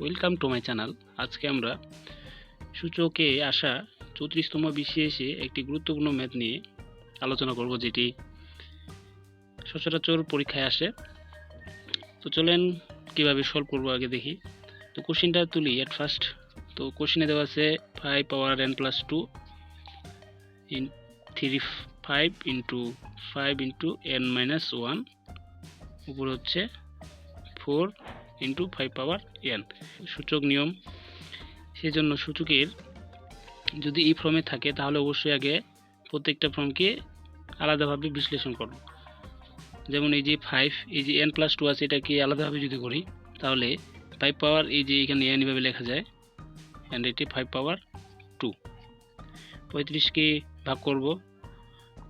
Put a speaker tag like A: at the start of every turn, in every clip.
A: Welcome to my channel আজকে আমরা সূচকে আসা চৌত্রিশতম বিসিএসে একটি গুরুত্বপূর্ণ ম্যাথ নিয়ে আলোচনা করব, যেটি সচরাচর পরীক্ষায় আসে। তো চলেন কীভাবে সলভ করব আগে দেখি। তো কোশ্চিনটা তুলি এট ফার্স্ট তো কোশ্চিনে দেওয়া আছে five power N plus two in three five into five into N minus one উপর হচ্ছে four into five power N সূচক নিয়ম। সেজন্য সূচকের যদি এই ফর্মে থাকে, তাহলে অবশ্যই আগে প্রত্যেকটা ফর্মকে আলাদাভাবে বিশ্লেষণ করব যেমন এই যে ফাইভ এই যে এন প্লাস টু আছে, এটাকে আলাদাভাবে যদি করি, তাহলে ফাইভ পাওয়ার এই যে এখানে এন এভাবে লেখা যায় অ্যান্ড এটি ফাইভ পাওয়ার টু পঁয়ত্রিশকে ভাগ করব,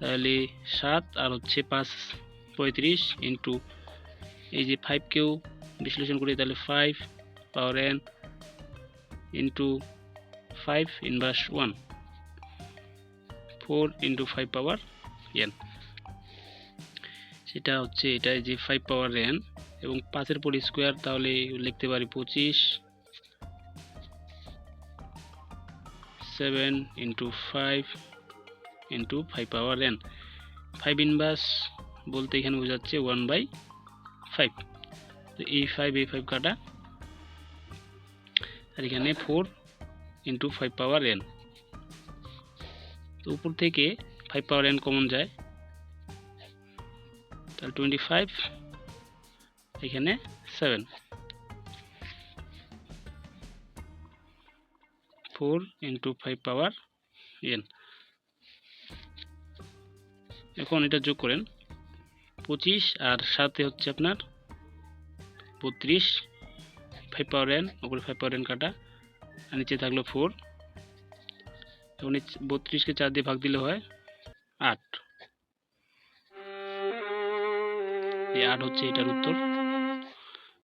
A: তাহলে সাত, আর হচ্ছে পাঁচ, পঁয়ত্রিশ ইন্টু এই যে ফাইভকেও বিশ্লেষণ করি তাহলে five power N into five inverse one four into five power N সেটা হচ্ছে এটা যে ফাইভ পাওয়ার এন এবং পাঁচের পর স্কোয়ার তাহলে লিখতে পারি পঁচিশ seven into five into five power N five inverse বলতে এখানে বোঝাচ্ছে ওয়ান বাই ফাইভ তো এই ফাইভ এই ফাইভ কাটা। আর এখানে four into five power N তো উপর থেকে ফাইভ পাওয়ার এন কমন যায়। তাহলে টোয়েন্টি ফাইভ এখানে seven four into five power N এখন এটা যোগ করেন। পঁচিশ, আর সাথে হচ্ছে আপনার বত্রিশ ফাইভ পাওয়ার এন ওপরে ফাইভ পাওয়ার এন কাটা, আর নিচে থাকল ফোর এবং বত্রিশকে চার দিয়ে ভাগ দিলে হয় আট। এই আট হচ্ছে এটার উত্তর।